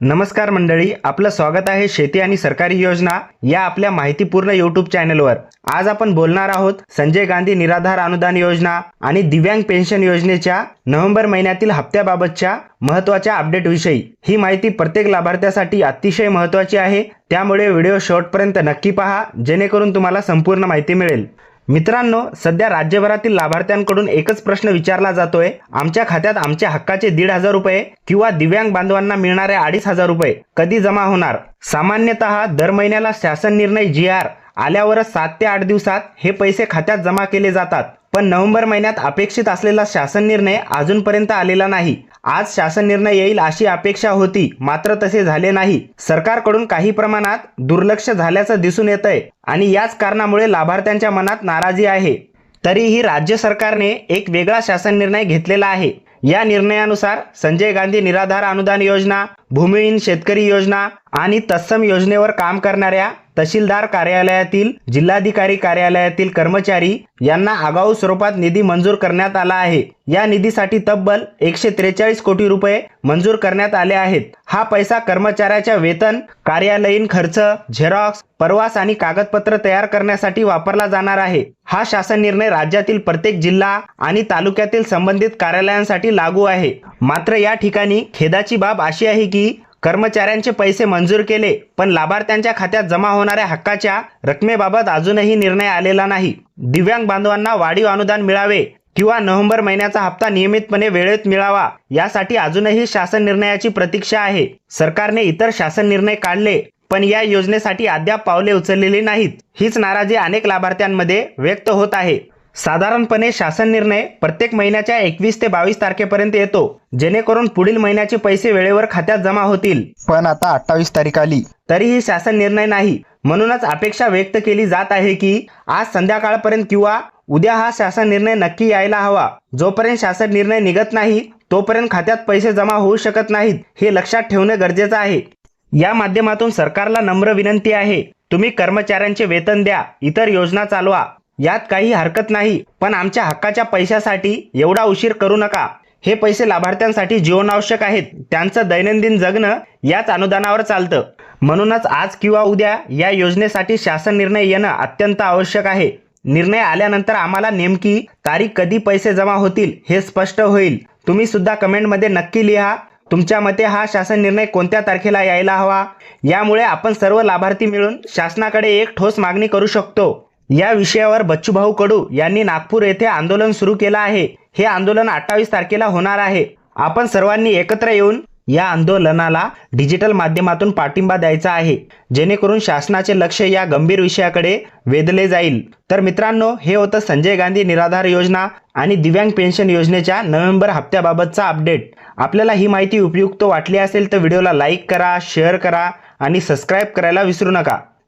नमस्कार मंडळी आपलं स्वागत आहे शेती आणि सरकारी योजना या आपल्या माहितीपूर्ण युट्यूब चॅनलवर. आज आपण बोलणार आहोत संजय गांधी निराधार अनुदान योजना आणि दिव्यांग पेन्शन योजनेच्या नोव्हेंबर महिन्यातील हप्त्याबाबतच्या महत्त्वाच्या अपडेट विषयी. ही माहिती प्रत्येक लाभार्थ्यासाठी अतिशय महत्त्वाची आहे. त्यामुळे व्हिडिओ शेवटपर्यंत नक्की पहा जेणेकरून तुम्हाला संपूर्ण माहिती मिळेल. मित्रांनो सध्या राज्यभरातील लाभार्थ्यांकडून एकच प्रश्न विचारला जातोय. आमच्या खात्यात आमच्या हक्काचे दीड हजार रुपये किंवा दिव्यांग बांधवांना मिळणारे अडीच हजार रुपये कधी जमा होणार? सामान्यतः दर महिन्याला शासन निर्णय जी आर आल्यावरच सात ते आठ दिवसात हे पैसे खात्यात जमा केले जातात. पण नोव्हेंबर महिन्यात अपेक्षित असलेला शासन निर्णय अजूनपर्यंत आलेला नाही. आज शासन निर्णय येईल अशी अपेक्षा होती मात्र तसे झाले नाही. सरकारकडून काही प्रमाणात दुर्लक्ष झाल्याचं दिसून येत आहे आणि याच कारणामुळे लाभार्थ्यांच्या मनात नाराजी आहे. तरीही राज्य सरकारने एक वेगळा शासन निर्णय घेतलेला आहे. या निर्णयानुसार संजय गांधी निराधार अनुदान योजना भूमिहीन शेतकरी योजना आणि तत्सम योजनेवर काम करणाऱ्या तहसीलदार कार्यालयातील जिल्हाधिकारी कार्यालयातील कर्मचारी यांना आगाऊ स्वरूपात निधी मंजूर करण्यात आला आहे. या निधीसाठी तब्बल एकशे त्रेचाळीस कोटी रुपये मंजूर करण्यात आले आहेत. हा पैसा कर्मचाऱ्याच्या वेतन कार्यालयीन खर्च झेरॉक्स परवास आणि कागदपत्र तयार करण्यासाठी वापरला जाणार आहे. हा शासन निर्णय राज्यातील प्रत्येक जिल्हा आणि तालुक्यातील संबंधित कार्यालयांसाठी लागू आहे. मात्र या ठिकाणी खेदाची बाब अशी आहे की की कर्मचाऱ्यांचे पैसे मंजूर केले पण लाभार्थ्यांच्या खात्यात जमा होणाऱ्या हक्काच्या रकमेबाबत अजूनही निर्णय आलेला नाही. दिव्यांग बांधवांना वाढीव अनुदान मिळावे किंवा नोव्हेंबर महिन्याचा हप्ता नियमितपणे वेळेत मिळावा यासाठी अजूनही शासन निर्णयाची प्रतीक्षा आहे. सरकारने इतर शासन निर्णय काढले पण या योजनेसाठी अद्याप पावले उचललेली नाहीत. हीच नाराजी अनेक लाभार्थ्यांमध्ये व्यक्त होत आहे. साधारणपणे शासन निर्णय प्रत्येक महिन्याच्या एकवीस ते बावीस तारखेपर्यंत येतो जेणेकरून पुढील महिन्याचे पैसे वेळेवर खात्यात जमा होतील. पण आता अठ्ठावीस तारीख आली. तरीही शासन निर्णय नाही. म्हणूनच अपेक्षा व्यक्त केली जात आहे की आज संध्याकाळपर्यंत किंवा उद्या हा शासन निर्णय नक्की यायला हवा. जोपर्यंत शासन निर्णय निघत नाही तोपर्यंत खात्यात पैसे जमा होऊ शकत नाहीत हे लक्षात ठेवणे गरजेचं आहे. या माध्यमातून सरकारला नम्र विनंती आहे तुम्ही कर्मचाऱ्यांचे वेतन द्या इतर योजना चालवा. यात काही हरकत नाही पण आमच्या हक्काच्या पैशासाठी एवढा उशीर करू नका. हे पैसे लाभार्थ्यांसाठी जीवनावश्यक आहेत. त्यांचं दैनंदिन जगणं याच अनुदानावर चालतं. म्हणूनच आज किंवा उद्या या योजनेसाठी शासन निर्णय येणं अत्यंत आवश्यक आहे. निर्णय आल्यानंतर आम्हाला नेमकी तारीख कधी पैसे जमा होतील हे स्पष्ट होईल. तुम्ही सुद्धा कमेंटमध्ये नक्की लिहा. तुमच्या मते हा शासन निर्णय कोणत्या तारखेला यायला हवा? यामुळे आपण सर्व लाभार्थी मिळून शासनाकडे एक ठोस मागणी करू शकतो. या विषयावर बच्चूभाऊ कडू यांनी नागपूर येथे आंदोलन सुरू केलं आहे. हे आंदोलन अठ्ठावीस तारखेला होणार आहे. आपण सर्वांनी एकत्र येऊन या आंदोलनाला डिजिटल माध्यमातून पाठिंबा द्यायचा आहे. जेणेकरून शासनाचे लक्ष या गंभीर विषयाकडे वेधले जाईल. तर मित्रांनो हे होतं संजय गांधी निराधार योजना आणि दिव्यांग पेन्शन योजनेच्या नोव्हेंबर हप्त्याबाबतचा अपडेट. आपल्याला ही माहिती उपयुक्त वाटली असेल तर व्हिडिओला लाईक करा शेअर करा आणि सबस्क्राईब करायला विसरू नका.